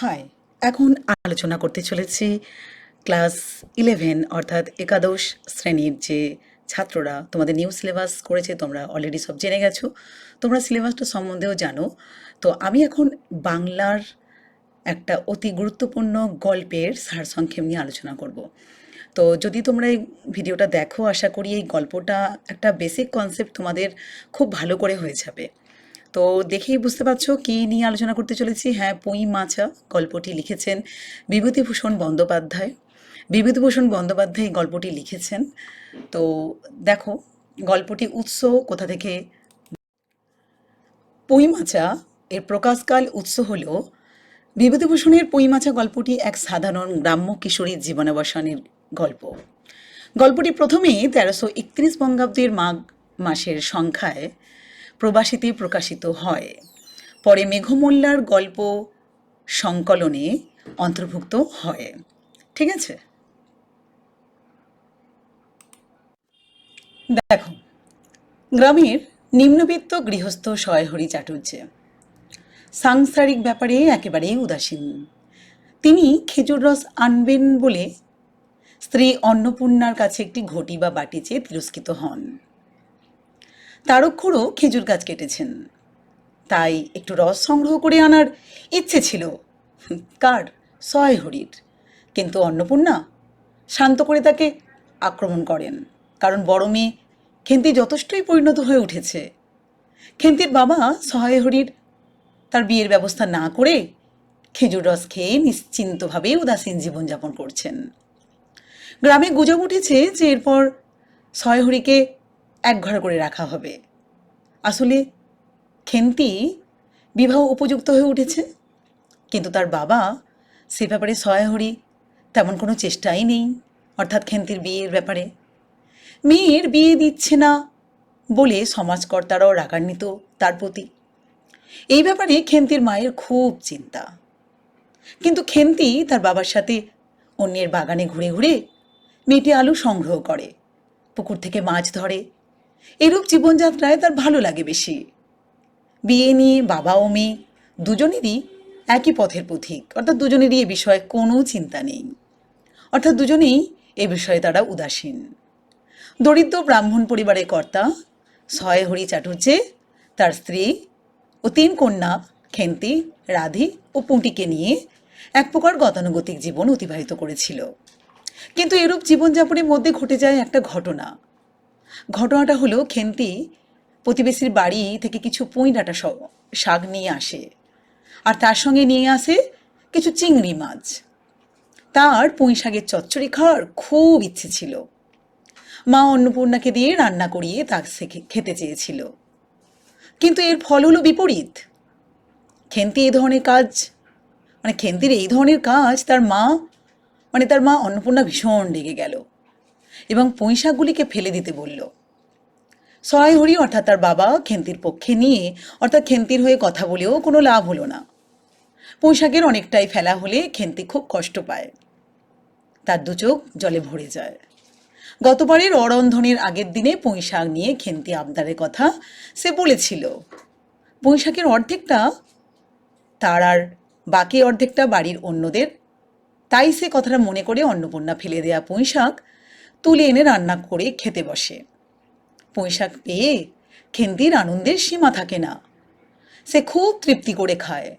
High, এখন আলোচনা করতে চলেছি ক্লাস ইলেভেন অর্থাৎ একাদশ শ্রেণির যে ছাত্ররা তোমাদের নিউ সিলেবাস করেছে, তোমরা অলরেডি সব জেনে গেছো, তোমরা সিলেবাসটা সম্বন্ধেও জানো। তো আমি এখন বাংলার একটা অতি গুরুত্বপূর্ণ গল্পের সারসংক্ষেপ নিয়ে আলোচনা করব। তো যদি তোমরা এই ভিডিওটা দেখো, আশা করি এই গল্পটা একটা বেসিক কনসেপ্ট তোমাদের খুব ভালো করে হয়ে যাবে। তো দেখেই বুঝতে পারছ কী নিয়ে আলোচনা করতে চলেছি। হ্যাঁ পুঁই মাছা গল্পটি লিখেছেন বিভূতিভূষণ বন্দ্যোপাধ্যায়। বিভূতিভূষণ বন্দ্যোপাধ্যায় এই গল্পটি লিখেছেন। তো দেখো, গল্পটি উৎস কোথা থেকে? পুঁই মাছা এর প্রকাশকাল উৎস হল বিভূতিভূষণের পুঁই মাছা গল্পটি এক সাধারণ গ্রাম্য কিশোরীর জীবনাবসানের গল্প। গল্পটি প্রথমে তেরোশো একত্রিশ বঙ্গাব্দের মাঘ মাসের সংখ্যায় প্রবাসীতে প্রকাশিত হয়। পরে মেঘমল্লার গল্প সংকলনে অন্তর্ভুক্ত হয়। ঠিক আছে? দেখো, গ্রামের নিম্নবিত্ত গৃহস্থ সয়হরি চাটুর্যে সাংসারিক ব্যাপারে একেবারেই উদাসীন। তিনি খেজুর রস আনবেন বলে স্ত্রী অন্নপূর্ণার কাছে একটি ঘটি বা বাটি চেয়ে তিরস্কৃত হন। তারক্ষরও খেজুর গাছ কেটেছেন। তাই একটু রস সংগ্রহ করে আনার ইচ্ছে ছিল। কার? সয় হরির কিন্তু অন্নপূর্ণা শান্ত করে তাকে আক্রমণ করেন। কারণ বড় মেয়ে খেন্তি যথেষ্টই পরিণত হয়ে উঠেছে। খেন্তির বাবা সহায় হরির তার বিয়ের ব্যবস্থা না করে খেজুর রস খেয়ে নিশ্চিন্তভাবে উদাসীন জীবনযাপন করছেন। গ্রামে গুজব উঠেছে যে এরপর সয়হরিকে এক ঘর করে রাখা হবে। আসলে খেন্তি বিবাহ উপযুক্ত হয়ে উঠেছে, কিন্তু তার বাবা সে ব্যাপারে সয়াহরি তেমন কোনো চেষ্টাই নেই, অর্থাৎ খেন্তির বিয়ের ব্যাপারে। মেয়ের বিয়ে দিচ্ছে না বলে সমাজকর্তারাও রাগান্বিত তার প্রতি। এই ব্যাপারে খেন্তির মায়ের খুব চিন্তা। কিন্তু খেন্তি তার বাবার সাথে অন্যের বাগানে ঘুরে ঘুরে মেয়েটি আলু সংগ্রহ করে, পুকুর থেকে মাছ ধরে এরূপ জীবনযাত্রায় তার ভালো লাগে বেশি। বিয়ে নিয়ে বাবা ও মেয়ে দুজনেরই একই পথের পথিক, অর্থাৎ দুজনেরই এ বিষয়ে কোনো চিন্তা নেই। অর্থাৎ দুজনেই এ বিষয়ে তারা উদাসীন। দরিদ্র ব্রাহ্মণ পরিবারের কর্তা সয় হরি চাটুর্যে তার স্ত্রী ও তিন কন্যা খেন্তি, রাধি ও পুঁটিকে নিয়ে এক প্রকার গতানুগতিক জীবন অতিবাহিত করেছিল। কিন্তু এরূপ জীবনযাপনের মধ্যে ঘটে যায় একটা ঘটনা। ঘটনাটা হলো খেন্তি প্রতিবেশীর বাড়ি থেকে কিছু পুঁই ডাঁটা শাক নিয়ে আসে। আর তার সঙ্গে নিয়ে আসে কিছু চিংড়ি মাছ। তার পুঁই শাকের চচ্চড়ি খাওয়ার খুব ইচ্ছে ছিল। মা অন্নপূর্ণাকে দিয়ে রান্না করিয়ে তা সে খেতে চেয়েছিল। কিন্তু এর ফল হলো বিপরীত। খেন্তি এই ধরনের কাজ মানে খেন্তির এই ধরনের কাজ তার মা মানে তার মা অন্নপূর্ণা ভীষণ রেগে গেল। এবং পুঁই শাকগুলিকে ফেলে দিতে বলল। সহায় হরি অর্থাৎ তার বাবা খেন্তির পক্ষে নিয়ে, অর্থাৎ খেন্তির হয়ে কথা বলেও কোনো লাভ হলো না। পুঁই শাকের অনেকটাই ফেলা হলে খেন্তি খুব কষ্ট পায়। তার দু চোখ জলে ভরে যায়। গতবারের অরন্ধনের আগের দিনে পুঁই শাক নিয়ে খেন্তি আবদারের কথা সে বলেছিল। পুঁই শাকের অর্ধেকটা তার আর বাকি অর্ধেকটা বাড়ির অন্যদের। তাই সে কথাটা মনে করে অন্নপূর্ণা ফেলে দেয়া পুঁই শাক তুলে এনে রান্না করে খেতে বসে। পুঁই শাক পেয়ে খেন্তির আনন্দের সীমা থাকে না। সে খুব তৃপ্তি করে খায়।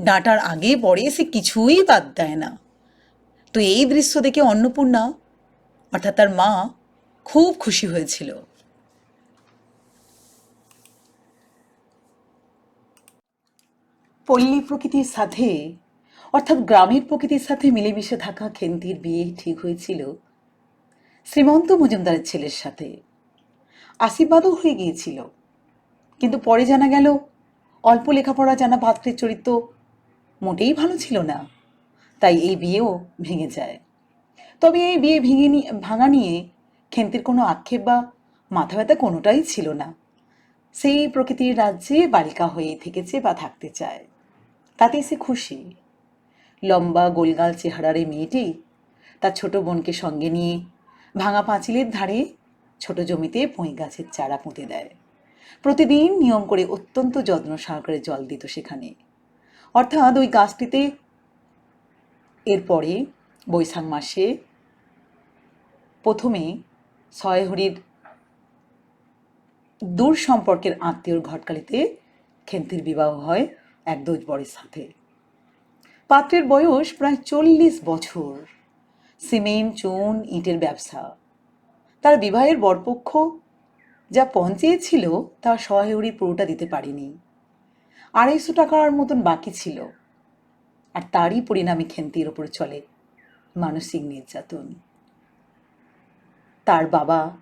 ডাঁটার আগে পরে সে কিছুই বাদ দেয় না। তো এই দৃশ্য দেখে অন্নপূর্ণা, অর্থাৎ তার মা, খুব খুশি হয়েছিল। পল্লী প্রকৃতির সাথে, অর্থাৎ গ্রামের প্রকৃতির সাথে মিলেমিশে থাকা খেন্তির বিয়ে ঠিক হয়েছিল। শ্রীমন্ত মজুমদারের ছেলের সাথে। আশীর্বাদও হয়ে গিয়েছিল। কিন্তু পরে জানা গেল, অল্প লেখাপড়া, জানা পাত্রের চরিত্র মোটেই ভালো ছিল না। তাই এই বিয়েও ভেঙে যায়। তবে এই বিয়ে ভেঙে নিয়ে ভাঙা নিয়ে খেন্তির কোনো আক্ষেপ বা মাথা ব্যথা কোনোটাই ছিল না। সেই প্রকৃতির রাজ্যে বালিকা হয়ে থেকেছে বা থাকতে চায়। তাতেই সে খুশি। লম্বা গোলগাল চেহারার এই মেয়েটি তার ছোট বোনকে সঙ্গে নিয়ে ভাঙা পাঁচিলের ধারে ছোট জমিতে পুঁই গাছের চারা পুঁতে দেয়। প্রতিদিন নিয়ম করে অত্যন্ত যত্ন সহকারে জল দিত সেখানে। অর্থাৎ ওই গাছটিতে এরপরে বৈশাখ মাসে প্রথমে সয়হরির দূর সম্পর্কের আত্মীয়র ঘটকালিতে খেন্তির বিবাহ হয় এক দোজ বরের সাথে। পাত্রের বয়স প্রায় চল্লিশ বছর। সিমেন্ট, চুন, ইটের ব্যবসা। তার বিবাহের বরপক্ষ যা পণ তা সহায়রি পুরোটা দিতে পারেনি। আড়াইশো টাকার মতন বাকি ছিল। আর তারই পরিণামে খেন্তির ওপর চলে মানসিক নির্যাতন। তার বাবা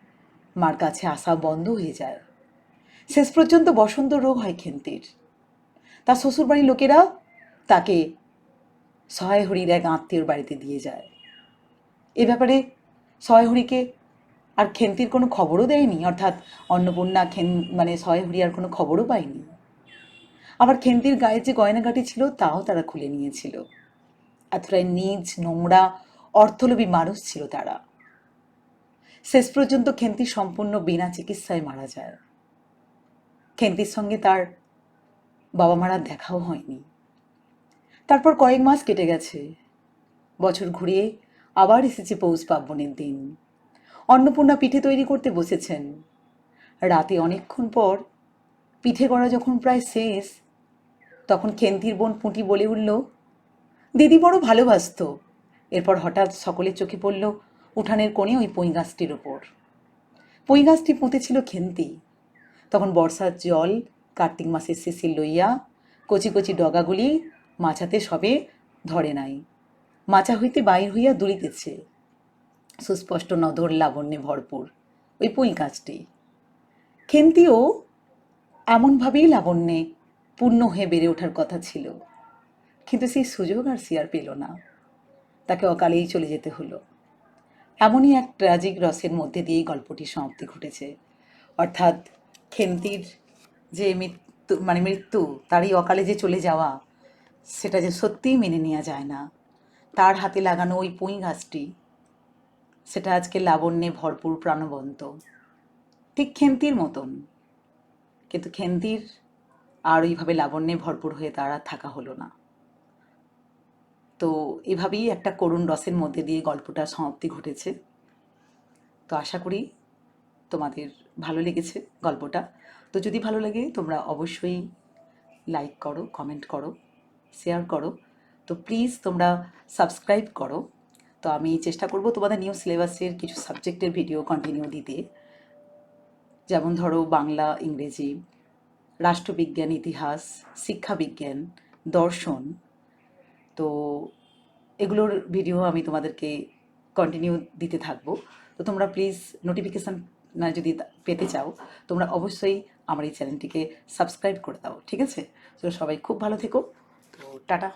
মার কাছে আসা বন্ধ হয়ে যায়। শেষ পর্যন্ত বসন্ত রোগ হয় খেন্তির। তার শ্বশুরবাড়ির লোকেরা তাকে সহায়হরির এক আত্মীয়র বাড়িতে দিয়ে যায়। এ ব্যাপারে সহায়হরিকে আর খেন্তির কোনো খবরও দেয়নি, অর্থাৎ অন্নপূর্ণা খেন মানে সহায়হরি আর কোনো খবরও পায়নি। আবার খেন্তির গায়ে যে গয়নাগাটি ছিল, তাও তারা খুলে নিয়েছিল। এতটাই নিজ নোংরা, অর্থলোভী মানুষ ছিল তারা। শেষ পর্যন্ত খেন্তি সম্পূর্ণ বিনা চিকিৎসায় মারা যায়। খেন্তির সঙ্গে তার বাবা মারা দেখাও হয়নি। তারপর কয়েক মাস কেটে গেছে। বছর ঘুরিয়ে আবার এসেছে পৌষ পার্বণের দিন। অন্নপূর্ণা পিঠে তৈরি করতে বসেছেন। রাতে অনেকক্ষণ পর পিঠে করা যখন প্রায় শেষ, তখন খেন্তির বোন পুঁটি বলে উঠল, দিদি বড় ভালোবাসত। এরপর হঠাৎ সকলের চোখে পড়ল উঠানের কোণে ওই পঁই গাছটির ওপর। পঁই গাছটি পুঁতেছিল খেন্তি। তখন বর্ষার জল, কার্তিক মাসের শেষে লইয়া কচি কচি ডগাগুলি মাছাতে সবে ধরে নাই। মাচা হইতে বাইর হইয়া দুলিতেছে সুস্পষ্ট নদর লাবণ্যে ভরপুর, ওই পুঁই গাছটি। খেন্তিও এমনভাবেই লাবণ্যে পূর্ণ হয়ে বেড়ে ওঠার কথা ছিল। কিন্তু সেই সুযোগ আর সে আর পেল না। তাকে অকালেই চলে যেতে হলো। এমনই এক ট্র্যাজিক রসের মধ্যে দিয়েই গল্পটির সমাপ্তি ঘটেছে। অর্থাৎ খেন্তির যে মৃত্যু মানে মৃত্যু, তারই অকালে যে চলে যাওয়া, সেটা যে সত্যিই মেনে নেওয়া যায় না। তার হাতে লাগানো ওই পুঁই গাছটি সেটা আজকে লাবণ্যে ভরপুর প্রাণবন্ত। ঠিক খেন্তির মতন। কিন্তু খেন্তির আর ওইভাবে লাবণ্যে ভরপুর হয়ে তার থাকা হলো না। তো এভাবেই একটা করুণ রসের মধ্যে দিয়ে গল্পটা সমাপ্তি ঘটেছে। তো আশা করি তোমাদের ভালো লেগেছে গল্পটা। তো যদি ভালো লাগে তোমরা অবশ্যই লাইক করো কমেন্ট করো শেয়ার করো। তো প্লিজ তোমরা সাবস্ক্রাইব করো। তো আমি চেষ্টা করব তোমাদের নিউ সিলেবাসের কিছু সাবজেক্টের ভিডিও কন্টিনিউ দিতে। যেমন ধরো বাংলা, ইংরেজি, রাষ্ট্রবিজ্ঞান, ইতিহাস, শিক্ষাবিজ্ঞান, দর্শন। তো এগুলোর ভিডিও আমি তোমাদেরকে কন্টিনিউ দিতে থাকব। তো তোমরা প্লিজ নোটিফিকেশান না যদি পেতে চাও, তোমরা অবশ্যই আমার এই চ্যানেলটিকে সাবস্ক্রাইব করে দাও, ঠিক আছে? তো সবাই খুব ভালো থেকো। তো টাটা।